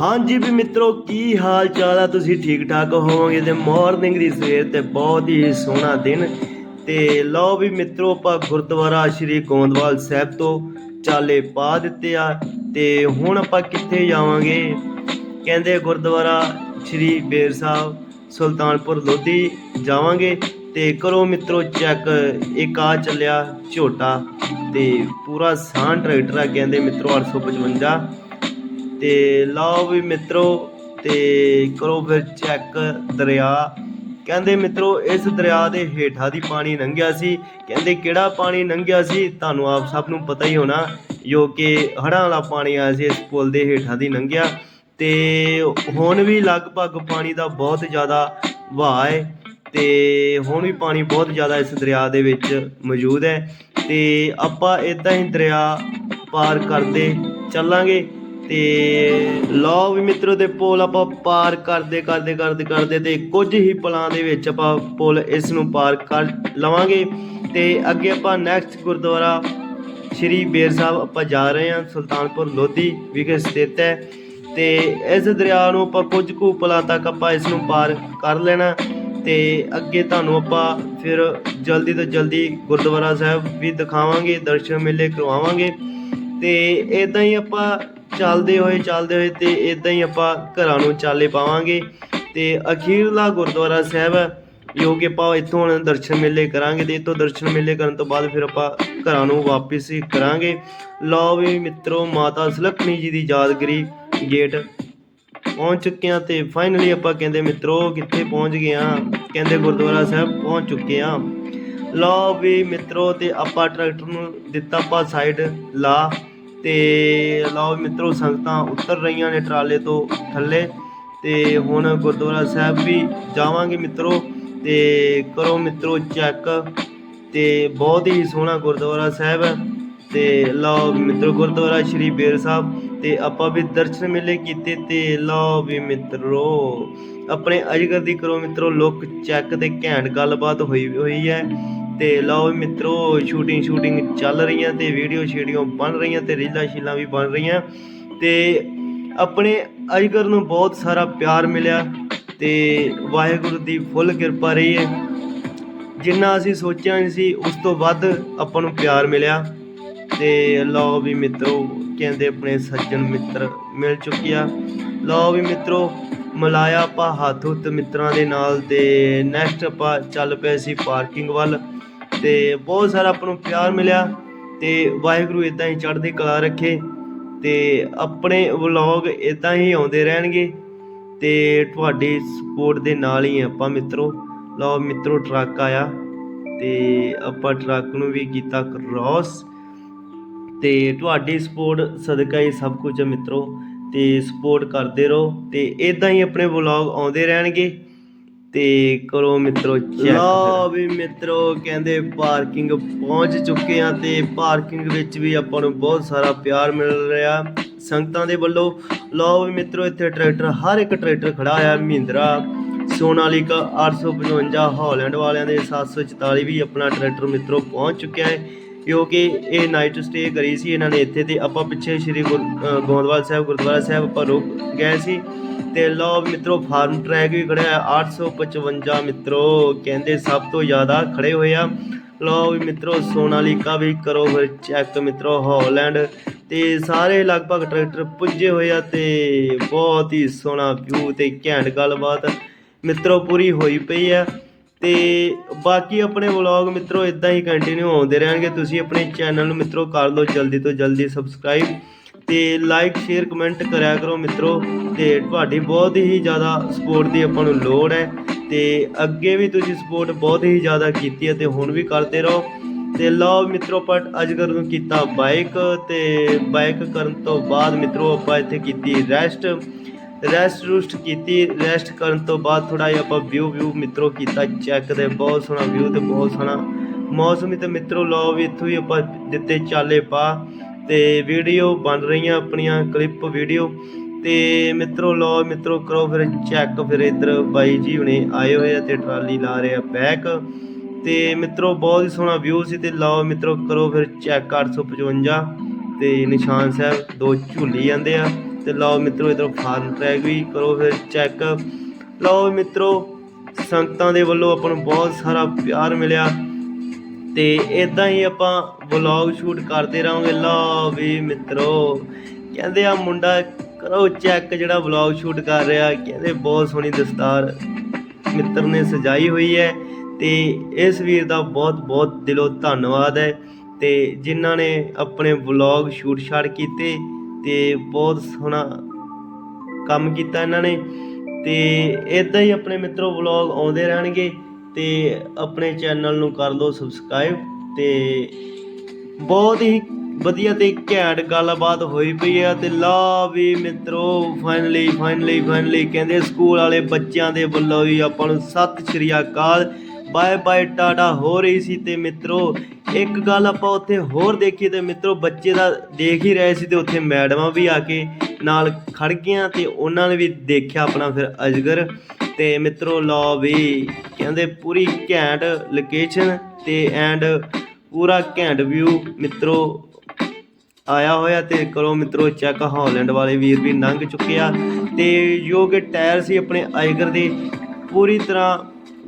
ਹਾਂਜੀ ਵੀ ਮਿੱਤਰੋ, ਕੀ ਹਾਲ ਚਾਲ ਆ? ਤੁਸੀਂ ਠੀਕ ਠਾਕ ਹੋਵੋਗੇ? ਤੇ ਮਾਰਨਿੰਗ ਦੀ ਸਵੇਰ ਤੇ ਬਹੁਤ ਹੀ ਸੋਹਣਾ ਦਿਨ। ਤੇ ਲਓ ਵੀ ਮਿੱਤਰੋ, ਆਪਾਂ ਗੁਰਦੁਆਰਾ ਸ਼੍ਰੀ ਗੋਂਦਵਾਲ ਸਾਹਿਬ ਤੋਂ ਚਾਲੇ ਪਾ ਦਿੱਤੇ ਆ। ਤੇ ਹੁਣ ਆਪਾਂ ਕਿੱਥੇ ਜਾਵਾਂਗੇ? ਕਹਿੰਦੇ ਗੁਰਦੁਆਰਾ ਸ਼੍ਰੀ ਬੇਰ ਸਾਹਿਬ, ਸੁਲਤਾਨਪੁਰ ਲੋਧੀ ਜਾਵਾਂਗੇ। ਤੇ ਕਰੋ ਮਿੱਤਰੋ ਚੈੱਕ ਇੱਕ ਆ ਚੱਲਿਆ ਝੋਟਾ। ਤੇ ਪੂਰਾ ਸਾਨ ਟਰੈਕਟਰ ਆ, ਕਹਿੰਦੇ ਮਿੱਤਰੋ 855 ਤੇ ਲਓ ਵੀ ਮਿੱਤਰੋ ਤੇ ਕਰੋ ਫਿਰ ਚੈੱਕ ਦਰਿਆ। ਕਹਿੰਦੇ ਮਿੱਤਰੋ, ਇਸ ਦਰਿਆ ਦੇ ਹੇਠਾਂ ਦੀ ਪਾਣੀ ਲੰਘਿਆ ਸੀ। ਕਹਿੰਦੇ ਕਿਹੜਾ ਪਾਣੀ ਲੰਘਿਆ ਸੀ? ਤੁਹਾਨੂੰ ਆਪ ਸਭ ਨੂੰ ਪਤਾ ਹੀ ਹੋਣਾ, ਜੋ ਕਿ ਹੜ੍ਹਾਂ ਵਾਲਾ ਪਾਣੀ ਆਇਆ ਸੀ, ਇਸ ਪੁਲ ਦੇ ਹੇਠਾਂ ਦੀ ਲੰਘਿਆ। ਤੇ ਹੁਣ ਵੀ ਲਗਭਗ ਪਾਣੀ ਦਾ ਬਹੁਤ ਜ਼ਿਆਦਾ ਵਹਾਅ ਹੈ ਤੇ ਹੁਣ ਵੀ ਪਾਣੀ ਬਹੁਤ ਜ਼ਿਆਦਾ ਇਸ ਦਰਿਆ ਦੇ ਵਿੱਚ ਮੌਜੂਦ ਹੈ। ਤੇ ਆਪਾਂ ਇਦਾਂ ਹੀ ਦਰਿਆ ਪਾਰ ਕਰਦੇ ਚੱਲਾਂਗੇ। ਤੇ ਲਓ ਵੀ ਮਿੱਤਰੋ ਦੇ ਪੁਲ ਆਪਾਂ ਪਾਰ ਕਰਦੇ ਕਰਦੇ ਕਰਦੇ ਕਰਦੇ ਤੇ ਕੁਝ ਹੀ ਪਲਾਂ ਦੇ ਵਿੱਚ ਆਪਾਂ ਪੁਲ ਇਸ ਨੂੰ ਪਾਰ ਕਰ ਲਵਾਂਗੇ ਤੇ ਅੱਗੇ ਆਪਾਂ ਨੈਕਸਟ ਗੁਰਦੁਆਰਾ ਸ਼੍ਰੀ ਬੇਰ ਸਾਹਿਬ ਆਪਾਂ ਜਾ ਰਹੇ ਹਾਂ, ਸੁਲਤਾਨਪੁਰ ਲੋਧੀ ਵਿਖੇ ਸਥਿਤ ਹੈ ਤੇ ਇਸ ਦਰਿਆ ਨੂੰ ਆਪਾਂ ਕੁਝ ਕੁ ਪਲਾਂ ਤੱਕ ਆਪਾਂ ਇਸ ਨੂੰ ਪਾਰ ਕਰ ਲੈਣਾ ਤੇ ਅੱਗੇ ਤੁਹਾਨੂੰ ਆਪਾਂ ਫਿਰ ਜਲਦੀ ਤੋਂ ਜਲਦੀ ਗੁਰਦੁਆਰਾ ਸਾਹਿਬ ਵੀ ਦਿਖਾਵਾਂਗੇ, ਦਰਸ਼ਨ ਮੇਲੇ ਕਰਵਾਵਾਂਗੇ। ਤੇ ਇਦਾਂ ਹੀ ਆਪਾਂ ਚੱਲਦੇ ਹੋਏ ਚੱਲਦੇ ਹੋਏ ਤੇ ਇਦਾਂ ਹੀ ਆਪਾਂ ਘਰਾਂ ਨੂੰ ਚਾਲੇ ਪਾਵਾਂਗੇ। ਤੇ ਅਖੀਰਲਾ ਗੁਰਦੁਆਰਾ ਸਾਹਿਬ ਜੋ ਕਿ ਆਪਾਂ ਇੱਥੋਂ ਹੁਣ ਦਰਸ਼ਨ ਮੇਲੇ ਕਰਾਂਗੇ ਤੇ ਇੱਥੋਂ ਦਰਸ਼ਨ ਮੇਲੇ ਕਰਨ ਤੋਂ ਬਾਅਦ ਫਿਰ ਆਪਾਂ ਘਰਾਂ ਨੂੰ ਵਾਪਸ ਹੀ ਕਰਾਂਗੇ। ਲਓ ਵੀ ਮਿੱਤਰੋ, ਮਾਤਾ ਸੁਲੱਖਣੀ ਜੀ ਦੀ ਯਾਦਗਰੀ ਗੇਟ ਪਹੁੰਚ ਚੁੱਕੇ ਆ ਤੇ ਫਾਈਨਲੀ ਆਪਾਂ ਕਹਿੰਦੇ ਮਿੱਤਰੋ ਕਿੱਥੇ ਪਹੁੰਚ ਗਏ ਆ ਕਹਿੰਦੇ ਗੁਰਦੁਆਰਾ ਸਾਹਿਬ ਪਹੁੰਚ ਚੁੱਕੇ ਆ ਲਓ ਵੀ ਮਿੱਤਰੋ ਤੇ ਆਪਾਂ ਟਰੈਕਟਰ ਨੂੰ ਦਿੱਤਾ ਆਪਾਂ ਸਾਈਡ ਲਾ ਤੇ ਲਓ ਵੀ ਮਿੱਤਰੋ ਸੰਗਤਾਂ ਉਤਰ ਰਹੀਆਂ ਨੇ ਟਰਾਲੇ ਤੋਂ ਥੱਲੇ ਤੇ ਹੁਣ ਗੁਰਦੁਆਰਾ ਸਾਹਿਬ ਵੀ ਜਾਵਾਂਗੇ ਮਿੱਤਰੋ ਤੇ ਕਰੋ ਮਿੱਤਰੋ ਚੈੱਕ ਤੇ ਬਹੁਤ ਹੀ ਸੋਹਣਾ ਗੁਰਦੁਆਰਾ ਸਾਹਿਬ ਹੈ ਤੇ ਲਓ ਵੀ ਮਿੱਤਰੋ ਗੁਰਦੁਆਰਾ ਸ਼੍ਰੀ ਬੇਰ ਸਾਹਿਬ ਤੇ ਆਪਾਂ ਵੀ ਦਰਸ਼ਨ ਮੇਲੇ ਕੀਤੇ ਤੇ ਲਓ ਵੀ ਮਿੱਤਰੋ ਆਪਣੇ ਅਜਗਰ ਦੀ ਕਰੋ ਮਿੱਤਰੋ ਲੁੱਕ ਚੈੱਕ ਤੇ ਘੈਂਟ ਗੱਲਬਾਤ ਹੋਈ ਹੋਈ ਹੈ ਤੇ ਲਓ ਵੀ ਮਿੱਤਰੋ ਸ਼ੂਟਿੰਗ ਸ਼ੂਟਿੰਗ ਚੱਲ ਰਹੀਆਂ ਤੇ ਵੀਡੀਓ ਸ਼ੀਡੀਓ ਬਣ ਰਹੀਆਂ ਤੇ ਰੀਲਾਂ ਸ਼ੀਲਾਂ ਵੀ ਬਣ ਰਹੀਆਂ। ਤੇ ਆਪਣੇ ਅਜਗਰ ਨੂੰ ਬਹੁਤ ਸਾਰਾ ਪਿਆਰ ਮਿਲਿਆ ਤੇ ਵਾਹਿਗੁਰੂ ਦੀ ਫੁੱਲ ਕਿਰਪਾ ਰਹੀ ਹੈ। ਜਿੰਨਾ ਅਸੀਂ ਸੋਚਿਆ ਨਹੀਂ ਸੀ, ਉਸ ਤੋਂ ਵੱਧ ਆਪਾਂ ਨੂੰ ਪਿਆਰ ਮਿਲਿਆ। ਤੇ ਲਓ ਵੀ ਮਿੱਤਰੋ, ਕਹਿੰਦੇ ਆਪਣੇ ਸੱਜਣ ਮਿੱਤਰ ਮਿਲ ਚੁੱਕਿਆ ਲਓ ਵੀ ਮਿੱਤਰੋ, ਮਲਾਇਆ ਆਪਾਂ ਹੱਥ ਹੁੱਥ ਮਿੱਤਰਾਂ ਦੇ ਨਾਲ ਤੇ ਨੈਕਸਟ ਆਪਾਂ ਚੱਲ ਪਏ ਸੀ ਪਾਰਕਿੰਗ ਵੱਲ। ਤੇ ਬਹੁਤ ਸਾਰਾ ਆਪਾਂ ਨੂੰ ਪਿਆਰ ਮਿਲਿਆ ਤੇ ਵਾਹਿਗੁਰੂ ਇਦਾਂ ਹੀ ਚੜ੍ਹਦੀ ਕਲਾ ਰੱਖੇ ਤੇ ਆਪਣੇ ਵਲੌਗ ਇਦਾਂ ਹੀ ਆਉਂਦੇ ਰਹਿਣਗੇ ਤੇ ਤੁਹਾਡੀ ਸਪੋਰਟ ਦੇ ਨਾਲ ਹੀ ਆਪਾਂ ਮਿੱਤਰੋ, ਲਓ ਮਿੱਤਰੋ ਟਰੱਕ ਆਇਆ ਤੇ ਆਪਾਂ ਟਰੱਕ ਨੂੰ ਵੀ ਕੀਤਾ ਕ੍ਰੋਸ ਤੇ ਤੁਹਾਡੀ ਸਪੋਰਟ ਸਦਕਾ ਹੀ ਸਭ ਕੁਝ ਹੈ ਮਿੱਤਰੋ ਤੇ ਸਪੋਰਟ ਕਰਦੇ ਰਹੋ ਤੇ ਇਦਾਂ ਹੀ ਆਪਣੇ ਵਲੌਗ ਆਉਂਦੇ ਰਹਿਣਗੇ। ਤੇ ਕਰੋ ਮਿੱਤਰੋ ਚੈੱਕ ਲਓ ਵੀ ਮਿੱਤਰੋ ਕਹਿੰਦੇ ਪਾਰਕਿੰਗ ਪਹੁੰਚ ਚੁੱਕੇ ਆ ਤੇ ਪਾਰਕਿੰਗ ਵਿੱਚ ਵੀ ਆਪਾਂ ਨੂੰ ਬਹੁਤ ਸਾਰਾ ਪਿਆਰ ਮਿਲ ਰਿਹਾ ਸੰਗਤਾਂ ਦੇ ਵੱਲੋਂ। ਲਓ ਵੀ ਮਿੱਤਰੋ ਇੱਥੇ ਟਰੈਕਟਰ ਹਰ ਇੱਕ ਟਰੈਕਟਰ ਖੜਾ ਆ ਮਹਿੰਦਰਾ ਸੋਨਾਲੀਕਾ 855 ਹਾਲੈਂਡ ਵਾਲਿਆਂ ਦੇ 744 ਵੀ ਆਪਣਾ ਟਰੈਕਟਰ ਮਿੱਤਰੋ ਪਹੁੰਚ ਚੁੱਕਿਆ ਹੈ। ਕਿਉਂਕਿ ਇਹ ਨਾਈਟ ਸਟੇ ਕਰੀ ਸੀ ਇਹਨਾਂ ਨੇ ਇੱਥੇ ਤੇ ਆਪਾਂ ਪਿੱਛੇ ਸ਼੍ਰੀ ਗੁਰ- ਅ, ਸਾਹਿਬ ਗੁਰਦੁਆਰਾ ਸਾਹਿਬ ਆਪਾਂ ਰੁਕ ਗਏ ਸੀ। ਤੇ ਲਓ ਮਿੱਤਰੋ, ਫਾਰਮ ਟਰੈਕ ਵੀ ਖੜਿਆ ਹੈ 855 ਮਿੱਤਰੋ, ਕਹਿੰਦੇ ਸਭ ਤੋਂ ਜ਼ਿਆਦਾ ਖੜੇ ਹੋਏ ਆ। ਲਓ ਵੀ ਮਿੱਤਰੋ, ਸੋਨਾਲੀਕਾ ਵੀ ਕਰੋ ਫਿਰ ਚੈੱਕ ਮਿੱਤਰੋ, ਹੌਲੈਂਡ ਤੇ ਸਾਰੇ ਲਗਭਗ ਟਰੈਕਟਰ ਪੁੱਜੇ ਹੋਏ ਆ ਤੇ ਬਹੁਤ ਹੀ ਸੋਹਣਾ ਵਿਊ ਤੇ ਘੈਂਟ ਗੱਲਬਾਤ ਮਿੱਤਰੋ ਪੂਰੀ ਹੋਈ ਪਈ ਆ। ਤੇ ਬਾਕੀ ਆਪਣੇ ਵਲੌਗ ਮਿੱਤਰੋ ਇਦਾਂ ਹੀ ਕੰਟੀਨਿਊ ਆਉਂਦੇ ਰਹਿਣਗੇ। ਤੁਸੀਂ ਆਪਣੇ ਚੈਨਲ ਨੂੰ ਮਿੱਤਰੋ ਕਰ ਲਓ ਜਲਦੀ ਤੋਂ ਜਲਦੀ ਸਬਸਕ੍ਰਾਈਬ ਤੇ ਲਾਈਕ ਸ਼ੇਅਰ ਕਮੈਂਟ ਕਰਿਆ ਕਰੋ ਮਿੱਤਰੋ ਤੇ ਤੁਹਾਡੀ ਬਹੁਤ ਹੀ ਜ਼ਿਆਦਾ ਸਪੋਰਟ ਦੀ ਆਪਾਂ ਨੂੰ ਲੋੜ ਹੈ ਤੇ ਅੱਗੇ ਵੀ ਤੁਸੀਂ ਸਪੋਰਟ ਬਹੁਤ ਹੀ ਜ਼ਿਆਦਾ ਕੀਤੀ ਹੈ ਤੇ ਹੁਣ ਵੀ ਕਰਦੇ ਰਹੋ ਤੇ ਲਓ ਮਿੱਤਰੋ ਪਟ ਅਜਗਰ ਨੂੰ ਕੀਤਾ ਬਾਈਕ ਤੇ ਬਾਈਕ ਕਰਨ ਤੋਂ ਬਾਅਦ ਮਿੱਤਰੋ ਆਪਾਂ ਇੱਥੇ ਕੀਤੀ ਰੈਸਟ ਰੈਸਟ ਰੂਸਟ ਕੀਤੀ ਰੈਸਟ ਕਰਨ ਤੋਂ ਬਾਅਦ ਥੋੜਾ ਜਿਹਾ ਆਪਾਂ ਵਿਊ ਵਿਊ ਮਿੱਤਰੋ ਕੀਤਾ ਚੈੱਕ ਤੇ ਬਹੁਤ ਸੋਹਣਾ ਵਿਊ ਤੇ ਬਹੁਤ ਸੋਹਣਾ ਮੌਸਮ ਤੇ ਮਿੱਤਰੋ ਲਓ ਵੀ ਇੱਥੋਂ ਹੀ ਆਪਾਂ ਦਿੱਤੇ ਚਾਲੇ ਪਾ ਤੇ ਵੀਡੀਓ ਬਣ ਰਹੀਆਂ ਆਪਣੀਆਂ ਕਲਿੱਪ ਵੀਡੀਓ। ਤੇ ਮਿੱਤਰੋ, ਲਓ ਮਿੱਤਰੋ, ਕਰੋ ਫਿਰ ਚੈੱਕ ਫਿਰ ਇੱਧਰ ਬਾਈ ਜੀ ਹੁਣੇ ਆਏ ਹੋਏ ਆ ਤੇ ਟਰਾਲੀ ਲਾ ਰਹੇ ਆ ਬੈਕ ਤੇ ਮਿੱਤਰੋ, ਬਹੁਤ ਹੀ ਸੋਹਣਾ ਵਿਊ ਸੀ ਤੇ ਲਓ ਮਿੱਤਰੋ, ਕਰੋ ਫਿਰ ਚੈੱਕ 855 ਤੇ ਨਿਸ਼ਾਨ ਸਾਹਿਬ ਦੋ ਝੂਲੀ ਜਾਂਦੇ ਆ। ਤੇ ਲਓ ਮਿੱਤਰੋ, ਇਧਰ ਫਾਰਮ ਟਰੈਕ ਵੀ ਕਰੋ ਫਿਰ ਚੈੱਕ ਲਓ ਮਿੱਤਰੋ, ਸੰਗਤਾਂ ਦੇ ਵੱਲੋਂ ਆਪਾਂ ਨੂੰ ਬਹੁਤ ਸਾਰਾ ਪਿਆਰ ਮਿਲਿਆ। ਤੇ ਇਦਾਂ ਹੀ ਆਪਾਂ ਵਲੌਗ ਸ਼ੂਟ ਕਰਦੇ ਰਹਾਂਗੇ। ਲਓ ਵੀ ਮਿੱਤਰੋ, ਕਹਿੰਦੇ ਆ ਮੁੰਡਾ ਕਰੋ ਚੈੱਕ ਜਿਹੜਾ ਵਲੌਗ ਸ਼ੂਟ ਕਰ ਰਿਹਾ, ਕਹਿੰਦੇ ਬਹੁਤ ਸੋਹਣੀ ਦਸਤਾਰ ਮਿੱਤਰ ਨੇ ਸਜਾਈ ਹੋਈ ਹੈ ਤੇ ਇਸ ਵੀਰ ਦਾ ਬਹੁਤ ਬਹੁਤ ਦਿਲੋਂ ਧੰਨਵਾਦ ਹੈ ਤੇ ਜਿਨ੍ਹਾਂ ਨੇ ਆਪਣੇ ਵਲੌਗ ਸ਼ੂਟ ਛਾੜ ਕੀਤੇ ਤੇ ਬਹੁਤ ਸੋਹਣਾ ਕੰਮ ਕੀਤਾ ਇਹਨਾਂ ਨੇ ਤੇ ਇਦਾਂ ਹੀ ਆਪਣੇ ਮਿੱਤਰੋ ਵਲੌਗ ਆਉਂਦੇ ਰਹਿਣਗੇ। ਤੇ ਆਪਣੇ ਚੈਨਲ ਨੂੰ ਕਰ ਲਓ ਸਬਸਕ੍ਰਾਈਬ ਤੇ ਬਹੁਤ ਹੀ ਵਧੀਆ ਤੇ ਘੈਂਟ ਗੱਲਬਾਤ ਹੋਈ ਪਈ ਆ ਤੇ ਲਾ ਵੀ ਮਿੱਤਰੋ ਫਾਈਨਲੀ ਫਾਈਨਲੀ ਫਾਈਨਲੀ ਕਹਿੰਦੇ ਸਕੂਲ ਵਾਲੇ ਬੱਚਿਆਂ ਦੇ ਵੱਲੋਂ ਵੀ ਆਪਾਂ ਨੂੰ ਸਤਿ ਸ਼੍ਰੀ ਅਕਾਲ ਬਾਏ ਬਾਏ ਟਾਟਾ ਹੋ ਰਹੀ ਸੀ ਤੇ ਮਿੱਤਰੋ, ਇੱਕ ਗੱਲ ਆਪਾਂ ਉੱਥੇ ਹੋਰ ਦੇਖੀ ਤੇ ਮਿੱਤਰੋ ਬੱਚੇ ਦਾ ਦੇਖ ਹੀ ਰਹੇ ਸੀ ਤੇ ਉੱਥੇ ਮੈਡਮਾਂ ਵੀ ਆ ਕੇ ਨਾਲ ਖੜ ਗਈਆਂ ਤੇ ਉਹਨਾਂ ਨੇ ਵੀ ਦੇਖਿਆ ਆਪਣਾ ਫਿਰ ਅਜਗਰ। ਤੇ ਮਿੱਤਰੋ ਲਓ ਵੀ ਕਹਿੰਦੇ ਪੂਰੀ ਘੈਂਟ ਲੋਕੇਸ਼ਨ ਤੇ ਐਂਡ ਪੂਰਾ ਘੈਂਟ ਵਿਊ ਮਿੱਤਰੋ ਆਇਆ ਹੋਇਆ ਤੇ ਕਰੋ ਮਿੱਤਰੋ ਚੈੱਕ ਹਾਲੈਂਡ ਵਾਲੇ ਵੀਰ ਵੀ ਲੰਘ ਚੁੱਕੇ ਆ। ਤੇ ਜੋ ਕਿ ਟਾਇਰ ਸੀ ਆਪਣੇ ਆਈਗਰ ਦੇ, ਪੂਰੀ ਤਰ੍ਹਾਂ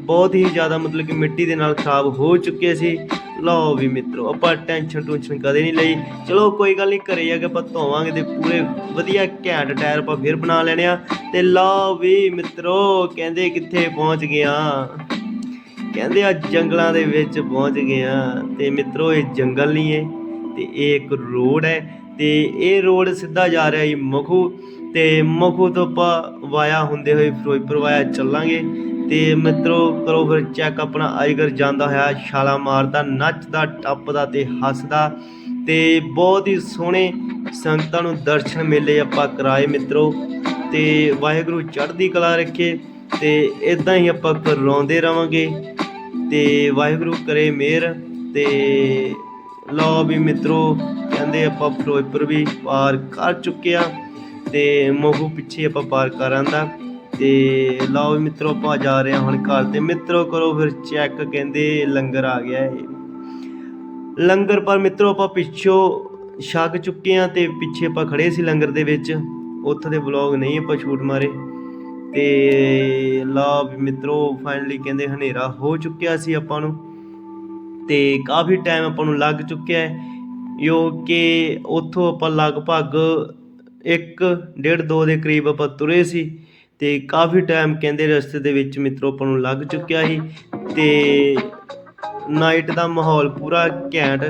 ਬਹੁਤ ਹੀ ਜ਼ਿਆਦਾ ਮਤਲਬ ਕਿ ਮਿੱਟੀ ਦੇ ਨਾਲ ਖਰਾਬ ਹੋ ਚੁੱਕੇ ਸੀ। ਲਓ ਵੀ ਮਿੱਤਰੋ, ਆਪਾਂ ਟੈਨਸ਼ਨ ਟੂਸ਼ਨ ਕਦੇ ਨਹੀਂ ਲਈ। ਚਲੋ, ਕੋਈ ਗੱਲ ਨਹੀਂ, ਘਰੇ ਜਾ ਕੇ ਆਪਾਂ ਧੋਵਾਂਗੇ ਤੇ ਪੂਰੇ ਵਧੀਆ ਘੈਂਟ ਟਾਇਰ ਆਪਾਂ ਫਿਰ ਬਣਾ ਲੈਣੇ ਆ। ਤੇ ਲਓ ਵੀ ਮਿੱਤਰੋ, ਕਹਿੰਦੇ ਕਿੱਥੇ ਪਹੁੰਚ ਗਿਆ ਕਹਿੰਦੇ ਆ ਜੰਗਲਾਂ ਦੇ ਵਿੱਚ ਪਹੁੰਚ ਗਏ ਆ। ਤੇ ਮਿੱਤਰੋ, ਇਹ ਜੰਗਲ ਨਹੀਂ ਹੈ, ਤੇ ਇਹ ਇੱਕ ਰੋਡ ਹੈ। ਤੇ ਇਹ ਰੋਡ ਸਿੱਧਾ ਜਾ ਰਿਹਾ ਜੀ ਮਖੂ। ਤੇ ਮਖੂ ਤੋਂ ਆਪਾਂ ਵਾਇਆ ਹੁੰਦੇ ਹੋਏ ਫਿਰੋਜ਼ਪੁਰ ਵਾਇਆ ਚੱਲਾਂਗੇ। ਤੇ ਮਿੱਤਰੋ, ਕਰੋ ਫਿਰ ਚੈੱਕ ਆਪਣਾ ਆਈਗਰ ਜਾਂਦਾ ਹੋਇਆ ਛਾਲਾ ਮਾਰਦਾ, ਨੱਚਦਾ, ਟੱਪਦਾ ਤੇ ਹੱਸਦਾ ਤੇ ਬਹੁਤ ਹੀ ਸੋਹਣੇ ਸੰਗਤਾਂ ਨੂੰ ਦਰਸ਼ਨ ਮੇਲੇ ਆਪਾਂ ਕਰਾਏ ਮਿੱਤਰੋ ਤੇ ਵਾਹਿਗੁਰੂ ਚੜ੍ਹਦੀ ਕਲਾ ਰੱਖੇ ਤੇ ਇਦਾਂ ਹੀ ਆਪਾਂ ਕਰਾਉਂਦੇ ਰਵਾਂਗੇ ਤੇ ਵਾਹਿਗੁਰੂ ਕਰੇ ਮਿਹਰ ਤੇ ਲਓ ਵੀ ਮਿੱਤਰੋ, ਕਹਿੰਦੇ ਆਪਾਂ ਫਿਰੋਜ਼ਪੁਰ ਵੀ ਪਾਰ ਕਰ ਚੁੱਕੇ ਆ ਤੇ ਮੋਹੂ ਪਿੱਛੇ ਆਪਾਂ ਪਾਰ ਕਰ ਆਂਦਾ ਤੇ ਲਓ ਵੀ ਮਿੱਤਰੋ, ਆਪਾਂ ਜਾ ਰਹੇ ਹਾਂ ਹੁਣ ਘਰ ਤੇ। ਮਿੱਤਰੋ, ਕਰੋ ਫਿਰ ਚੈੱਕ ਕਹਿੰਦੇ ਲੰਗਰ ਆ ਗਿਆ ਏ ਲੰਗਰ ਪਰ ਮਿੱਤਰੋ, ਆਪਾਂ ਪਿੱਛੋਂ ਛਕ ਚੁੱਕੇ ਆ ਤੇ ਪਿੱਛੇ ਆਪਾਂ ਖੜੇ ਸੀ ਲੰਗਰ ਦੇ ਵਿੱਚ। ਉੱਥੇ ਦੇ ਵਲੌਗ ਨਹੀਂ ਆਪਾਂ ਸ਼ੂਟ ਮਾਰੇ। ਤੇ ਲਾ ਵੀ ਮਿੱਤਰੋ ਫਾਈਨਲੀ ਕਹਿੰਦੇ ਹਨੇਰਾ ਹੋ ਚੁੱਕਿਆ ਸੀ ਆਪਾਂ ਨੂੰ। ਤੇ ਕਾਫੀ ਟਾਈਮ ਆਪਾਂ ਨੂੰ ਲੱਗ ਚੁੱਕਿਆ ਹੈ। ਜੋ ਕਿ ਉੱਥੋਂ ਆਪਾਂ ਲਗਭਗ 1 ਡੇਢ 2 ਦੇ ਕਰੀਬ ਆਪਾਂ ਤੁਰੇ ਸੀ। ਤੇ ਕਾਫੀ ਟਾਈਮ ਕਹਿੰਦੇ ਰਸਤੇ ਦੇ ਵਿੱਚ ਮਿੱਤਰੋ ਆਪਾਂ ਨੂੰ ਲੱਗ ਚੁੱਕਿਆ ਸੀ ਤੇ ਨਾਈਟ ਦਾ ਮਾਹੌਲ ਪੂਰਾ ਘੈਂਟ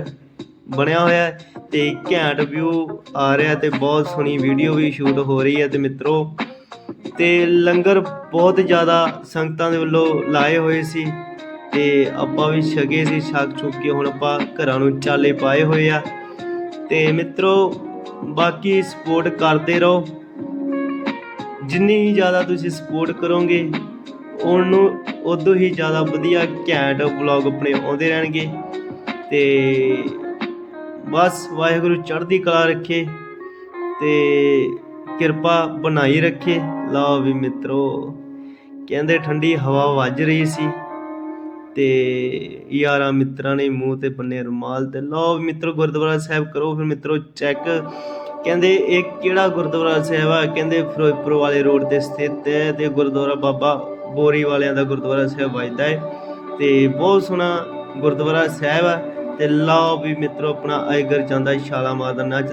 ਬਣਿਆ ਹੋਇਆ ਹੈ ਤੇ ਘੈਂਟ ਵਿਊ ਆ ਰਿਹਾ ਤੇ ਬਹੁਤ ਸੋਹਣੀ ਵੀਡੀਓ ਵੀ ਸ਼ੂਟ ਹੋ ਰਹੀ ਹੈ ਤੇ ਮਿੱਤਰੋ ਤੇ ਲੰਗਰ ਬਹੁਤ ਜ਼ਿਆਦਾ ਸੰਗਤਾਂ ਦੇ ਵੱਲੋਂ ਲਾਏ ਹੋਏ ਸੀ ਤੇ ਆਪਾਂ ਵੀ ਛਕੇ ਸੀ, ਛਕ ਛੁੱਕ ਕੇ ਹੁਣ ਆਪਾਂ ਘਰਾਂ ਨੂੰ ਚਾਲੇ ਪਾਏ ਹੋਏ ਆ। ਤੇ ਮਿੱਤਰੋ ਬਾਕੀ ਸਪੋਰਟ ਕਰਦੇ ਰਹੋ। ਜਿੰਨੀ ਹੀ ਜ਼ਿਆਦਾ ਤੁਸੀਂ ਸਪੋਰਟ ਕਰੋਗੇ, ਉਹਨੂੰ ਉਦੋਂ ਹੀ ਜ਼ਿਆਦਾ ਵਧੀਆ ਘੈਂਟ ਵਲੌਗ ਆਪਣੇ ਆਉਂਦੇ ਰਹਿਣਗੇ। ਤੇ ਬਸ ਵਾਹਿਗੁਰੂ ਚੜ੍ਹਦੀ ਕਲਾ ਰੱਖੇ ਤੇ ਕਿਰਪਾ ਬਣਾਈ ਰੱਖੇ। ਲਓ ਵੀ ਮਿੱਤਰੋ, ਕਹਿੰਦੇ ਠੰਡੀ ਹਵਾ ਵੱਜ ਰਹੀ ਸੀ ਤੇ ਯਾਰਾਂ ਮਿੱਤਰਾਂ ਨੇ ਮੂੰਹ ਤੇ ਬੰਨੇ ਰੁਮਾਲ ਤੇ। ਲਓ ਵੀ ਮਿੱਤਰੋ, ਗੁਰਦੁਆਰਾ ਸਾਹਿਬ ਕਰੋ, ਫਿਰ ਮਿੱਤਰੋ ਚੈੱਕ ਕਹਿੰਦੇ ਇਹ ਕਿਹੜਾ ਗੁਰਦੁਆਰਾ ਸਾਹਿਬ ਆ? ਕਹਿੰਦੇ ਫਿਰੋਜ਼ਪੁਰ ਵਾਲੇ ਰੋਡ ਤੇ ਸਥਿਤ ਹੈ ਤੇ ਗੁਰਦੁਆਰਾ ਬਾਬਾ ਬੋਰੀ ਵਾਲਿਆਂ ਦਾ ਗੁਰਦੁਆਰਾ ਸਾਹਿਬ ਵੱਜਦਾ ਹੈ ਤੇ ਬਹੁਤ ਸੋਹਣਾ ਗੁਰਦੁਆਰਾ ਸਾਹਿਬ ਆ ਤੇ ਲਾਓ ਵੀ ਮਿੱਤਰੋ ਆਪਣਾ ਆਈਗਰ ਜਾਂਦਾ ਛਾਲਾ ਮਾਰਦਾ ਨੱਚ।